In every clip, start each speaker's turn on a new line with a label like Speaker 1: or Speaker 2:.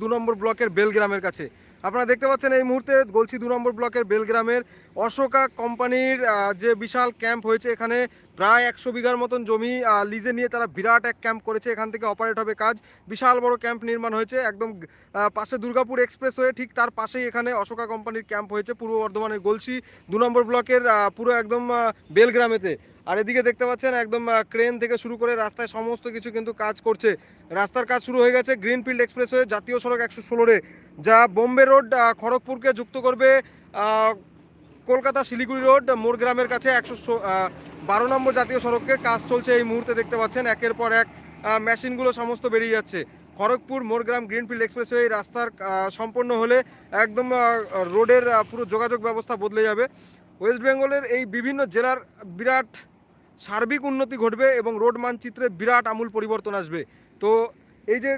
Speaker 1: দু নম্বর ব্লকের বেলগ্রামের কাছে। আপনারা দেখতে পাচ্ছেন এই মুহূর্তে গলসি দু নম্বর ব্লকের বেলগ্রামের অশোকা কোম্পানির যে বিশাল ক্যাম্প হয়েছে, এখানে প্রায় একশো বিঘার মতন জমি লিজে নিয়ে তারা বিরাট এক ক্যাম্প করেছে। এখান থেকে অপারেট হবে কাজ। বিশাল বড় ক্যাম্প নির্মাণ হয়েছে, একদম পাশে দুর্গাপুর এক্সপ্রেস হয়ে ঠিক তার পাশেই এখানে অশোকা কোম্পানির ক্যাম্প হয়েছে, পূর্ব বর্ধমানের গলসি দু নম্বর ব্লকের পুরো একদম বেলগ্রামেতে। আর এদিকে দেখতে পাচ্ছেন একদম ক্রেন থেকে শুরু করে রাস্তায় সমস্ত কিছু কিন্তু কাজ করছে। রাস্তার কাজ শুরু হয়ে গেছে গ্রিনফিল্ড এক্সপ্রেস হয়ে জাতীয় সড়ক একশো ষোলোরে যা বোম্বে রোড খড়গপুরকে যুক্ত করবে কলকাতা শিলিগুড়ি রোড। মোরগ্রামের কাছে একশো বারো নম্বর জাতীয় সড়কে কাজ চলছে এই মুহূর্তে দেখতে পাচ্ছেন। একের পর এক মেশিনগুলো সমস্ত বেরিয়ে যাচ্ছে। খড়গপুর মোরগ্রাম গ্রিনফিল্ড এক্সপ্রেসওয়ে এই রাস্তার সম্পন্ন হলে একদম রোডের পুরো যোগাযোগ ব্যবস্থা বদলে যাবে। ওয়েস্ট বেঙ্গলের এই বিভিন্ন জেলার বিরাট সার্বিক উন্নতি ঘটবে এবং রোড মানচিত্রে বিরাট আমূল পরিবর্তন আসবে। তো এই যে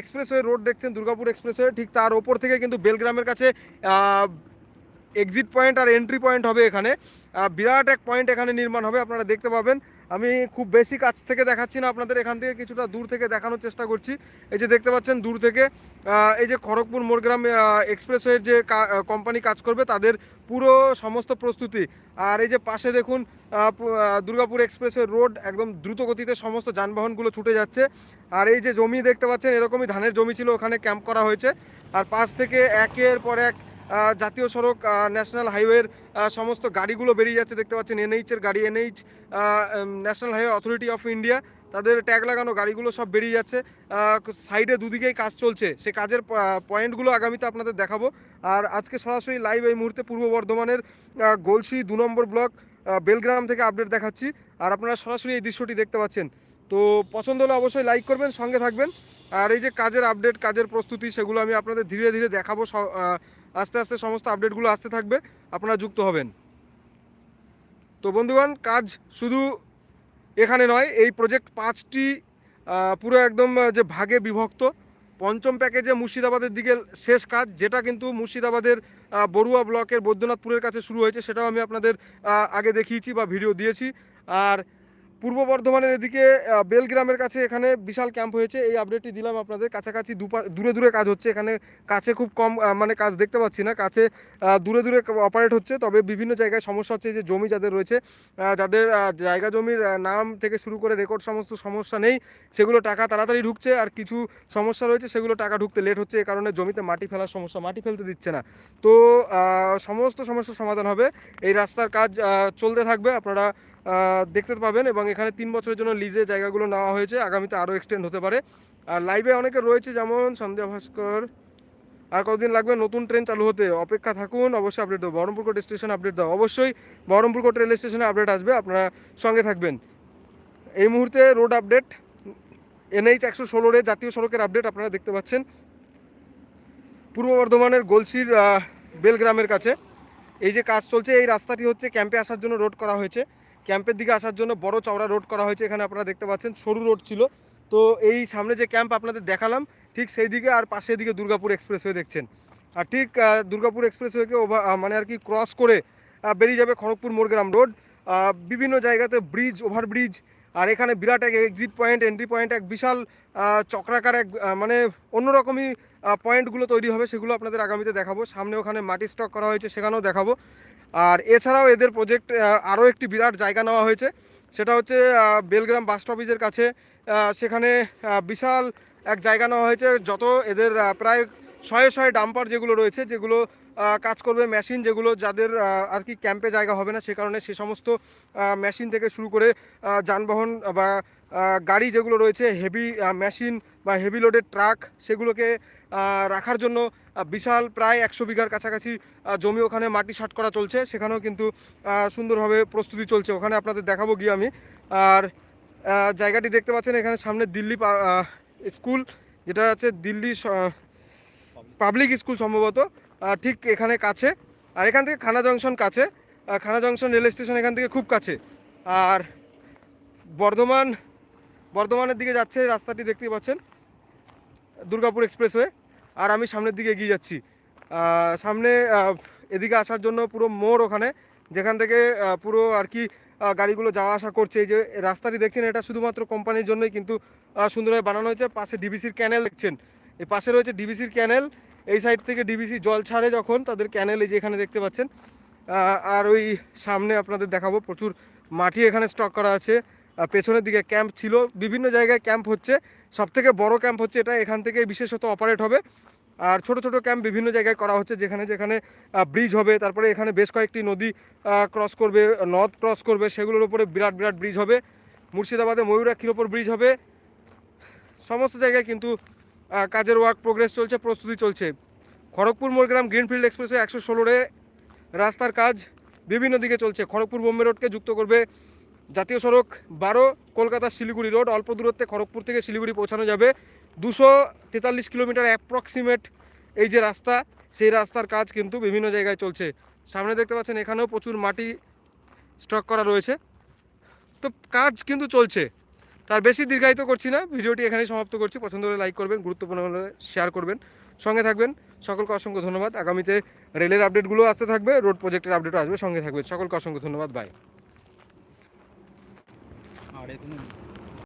Speaker 1: এক্সপ্রেসওয়ে রোড দেখছেন দুর্গাপুর এক্সপ্রেসওয়ে ঠিক তার ওপর থেকে কিন্তু বেলগ্রামের কাছে এক্সিট পয়েন্ট আর এন্ট্রি পয়েন্ট হবে এখানে। বিরাট এক পয়েন্ট এখানে নির্মাণ হবে, আপনারা দেখতে পাবেন। আমি খুব বেশি কাছ থেকে দেখাচ্ছি না, আপনাদের এখান থেকে কিছুটা দূর থেকে দেখানোর চেষ্টা করছি। এই যে দেখতে পাচ্ছেন, দূর থেকে এই যে খড়গপুর মোরগ্রাম এক্সপ্রেসওয়ের যে কোম্পানি কাজ করবে, তাদের পুরো সমস্ত প্রস্তুতি। আর এই যে পাশে দেখুন দুর্গাপুর এক্সপ্রেসওয়ে রোড একদম দ্রুত গতিতে সমস্ত যানবাহনগুলো ছুটে যাচ্ছে। আর এই যে জমি দেখতে পাচ্ছেন, এরকমই ধানের জমি ছিল ওখানে ক্যাম্প করা হয়েছে। আর পাশ থেকে একের পর এক জাতীয় সড়ক ন্যাশনাল হাইওয়ের সমস্ত গাড়িগুলো বেরিয়ে যাচ্ছে, দেখতে পাচ্ছেন এনএইচের গাড়ি NH national highway authority of India তাদের ট্যাগ লাগানো গাড়িগুলো সব বেরিয়ে যাচ্ছে। সাইডে দুদিকেই কাজ চলছে। সে কাজের পয়েন্টগুলো আগামীতে আপনাদের দেখাবো। আর আজকে সরাসরি লাইভ এই মুহূর্তে পূর্ব বর্ধমানের গলসি দু নম্বর ব্লক বেলগ্রাম থেকে আপডেট দেখাচ্ছি। আর আপনারা সরাসরি এই দৃশ্যটি দেখতে পাচ্ছেন। তো পছন্দ হলে অবশ্যই লাইক করবেন, সঙ্গে থাকবেন। আর এই যে কাজের আপডেট কাজের প্রস্তুতি, সেগুলো আমি আপনাদের ধীরে ধীরে দেখাবো আস্তে আস্তে সমস্ত আপডেটগুলো আসতে থাকবে, আপনারা যুক্ত হবেন। তো বন্ধুগণ, কাজ শুধু এখানে নয়, এই প্রজেক্ট পাঁচটি পুরো একদম যে ভাগে বিভক্ত। পঞ্চম প্যাকেজে মুর্শিদাবাদের দিকে শেষ কাজ, যেটা কিন্তু মুর্শিদাবাদের বড়ুয়া ব্লকের বৈদ্যনাথপুরের কাছে শুরু হয়েছে, সেটাও আমি আপনাদের আগে দেখিয়েছি বা ভিডিও দিয়েছি। আর পূর্ব বর্ধমানের এদিকে বেলগ্রামের কাছে এখানে বিশাল ক্যাম্প হয়েছে। এই আপডেটটি দিলাম আপনাদের। কাছাকাছি দূরে দূরে কাজ হচ্ছে। এখানে কাছে খুব কম মানে কাজ দেখতে পাচ্ছি না। কাছে দূরে দূরে অপারেট হচ্ছে। তবে বিভিন্ন জায়গায় সমস্যা হচ্ছে যে জমি যাদের রয়েছে যাদের জায়গা জমির নাম থেকে শুরু করে রেকর্ড সমস্ত সমস্যা নেই, সেগুলো টাকা তাড়াতাড়ি ঢুকছে। আর কিছু সমস্যা রয়েছে, সেগুলো টাকা ঢুকতে লেট হচ্ছে। এই কারণে জমিতে মাটি ফেলার সমস্যা, মাটি ফেলতে দিচ্ছে না। তো সমস্ত সমস্যার সমাধান হবে। এই রাস্তার কাজ চলতে থাকবে। আপনারা দেখতে পাবেন এবং এখানে তিন বছরের জন্য লিজে জায়গাগুলো নেওয়া হয়েছে। আগামীতে আরও এক্সটেন্ড হতে পারে। আর লাইভে অনেকে রয়েছে, যেমন সন্ধ্যা ভাস্কর। আর কতদিন লাগবে? নতুন ট্রেন চালু হতে অপেক্ষা থাকুন। অবশ্যই আপডেট দেবো। বহরমপুর কোর্ট স্টেশন আপডেট দাও। অবশ্যই বহরমপুর কোর্ট রেল স্টেশনে আপডেট আসবে। আপনারা সঙ্গে থাকবেন। এই মুহূর্তে রোড আপডেট এনএইচ একশো ষোলোরে জাতীয় সড়কের আপডেট আপনারা দেখতে পাচ্ছেন। পূর্ব বর্ধমানের গোলসির বেলগ্রামের কাছে। এই যে কাজ চলছে, এই রাস্তাটি হচ্ছে ক্যাম্পে আসার জন্য রোড করা হয়েছে। ক্যাম্পের দিকে আসার জন্য বড় চওড়া রোড করা হয়েছে, এখানে আপনারা দেখতে পাচ্ছেন, সরু রোড ছিল। তো এই সামনে যে ক্যাম্প আপনাদের দেখালাম, ঠিক সেই দিকে আর পাশের দিকে দুর্গাপুর এক্সপ্রেসওয়ে দেখছেন। আর ঠিক দুর্গাপুর এক্সপ্রেসওয়েকে ওভার মানে আর কি ক্রস করে বেরিয়ে যাবে খড়গপুর মোরগ্রাম রোড। বিভিন্ন জায়গাতে ব্রিজ, ওভারব্রিজ, আর এখানে বিরাট এক এক্সিট পয়েন্ট এন্ট্রি পয়েন্ট এক বিশাল চক্রাকার এক মানে অন্যরকমই পয়েন্টগুলো তৈরি হবে, সেগুলো আপনাদের আগামীতে দেখাবো। সামনে ওখানে মাটি স্টক করা হয়েছে, সেখানেও দেখাবো। আর এছাড়াও এদের প্রজেক্ট আরও একটি বিরাট জায়গা নেওয়া হয়েছে। সেটা হচ্ছে বেলগ্রাম বাস স্টপেজের কাছে। সেখানে বিশাল এক জায়গা নেওয়া হয়েছে। যত এদের প্রায় শয়ে শয়ে ডাম্পার যেগুলো রয়েছে, যেগুলো কাজ করবে মেশিন যেগুলো যাদের আর কি ক্যাম্পে জায়গা হবে না, সে কারণে সে সমস্ত মেশিন থেকে শুরু করে যানবাহন বা গাড়ি যেগুলো রয়েছে হেভি মেশিন বা হেভি লোডের ট্রাক সেগুলোকে রাখার জন্য বিশাল প্রায় একশো বিঘার কাছাকাছি জমি ওখানে মাটি শাট করা চলছে। সেখানেও কিন্তু সুন্দরভাবে প্রস্তুতি চলছে। ওখানে আপনাদের দেখাবো গিয়ে আমি। আর জায়গাটি দেখতে পাচ্ছেন, এখানে সামনে দিল্লি স্কুল, যেটা আছে দিল্লি পাবলিক স্কুল সম্ভবত। ঠিক এখানে কাছে। আর এখান থেকে খানা জংশন কাছে। খানা জংশন রেল স্টেশন এখান থেকে খুব কাছে। আর, বর্ধমান, বর্ধমানের দিকে যাচ্ছে রাস্তাটি দেখতে পাচ্ছেন, দুর্গাপুর এক্সপ্রেসওয়ে। আর আমি সামনের দিকে এগিয়ে যাচ্ছি। সামনে এদিকে আসার জন্য পুরো মোড় ওখানে, যেখান থেকে পুরো আর কি গাড়িগুলো যাওয়া আসা করছে। এই যে রাস্তাটি দেখছেন, এটা শুধুমাত্র কোম্পানির জন্যই কিন্তু সুন্দরভাবে বানানো হয়েছে। পাশে ডিবিসির ক্যানেল দেখছেন। এই পাশে রয়েছে ডিবিসির ক্যানেল। এই সাইড থেকে ডিবিসি জল ছাড়ে যখন, তাদের ক্যানেল এই যে এখানে দেখতে পাচ্ছেন। আর ওই সামনে আপনাদের দেখাবো, প্রচুর মাটি এখানে স্টক করা আছে। পেছনের দিকে ক্যাম্প ছিল। বিভিন্ন জায়গায় ক্যাম্প হচ্ছে। সব থেকে বড় ক্যাম্প হচ্ছে এটা। এখান থেকে বিশেষত অপারেট হবে। আর ছোট ছোট ক্যাম্প বিভিন্ন জায়গায় করা হচ্ছে, যেখানে যেখানে ব্রিজ হবে। তারপরে এখানে বেশ কয়েকটি নদী ক্রস করবে নদ ক্রস করবে, সেগুলোর উপরে বিরাট বিরাট ব্রিজ হবে। মুর্শিদাবাদে ময়ূরাক্ষীর ওপর ব্রিজ হবে। সমস্ত জায়গায় কিন্তু কাজের ওয়ার্ক প্রোগ্রেস চলছে, প্রস্তুতি চলছে। খড়গপুর, মোরগ্রাম, গ্রিনফিল্ড এক্সপ্রেসে একশো ষোলোরে রাস্তার কাজ বিভিন্ন দিকে চলছে। খড়গপুর বোম্বে রোডকে যুক্ত করবে জাতীয় সড়ক বারো, কলকাতা শিলিগুড়ি রোড, অল্প দূরত্বে খড়গপুর থেকে শিলিগুড়ি পৌঁছানো যাবে। দুশো তেতাল্লিশ কিলোমিটার অ্যাপ্রক্সিমেট এই যে রাস্তা, সেই রাস্তার কাজ কিন্তু বিভিন্ন জায়গায় চলছে। সামনে দেখতে পাচ্ছেন, এখানেও প্রচুর মাটি স্টক করা রয়েছে। তো কাজ কিন্তু চলছে। তার বেশি দীর্ঘায়িত করছি না। ভিডিওটি এখানেই সমাপ্ত করছি। পছন্দ হলে লাইক করবেন, গুরুত্বপূর্ণ হলে শেয়ার করবেন। সঙ্গে থাকবেন। সকলকে অসংখ্য ধন্যবাদ। আগামীতে রেলের আপডেটগুলো আসতে থাকবে রোড প্রজেক্টের আপডেটও আসবে। সঙ্গে থাকবেন। সকলকে অসংখ্য ধন্যবাদ। বাই
Speaker 2: আর এখানে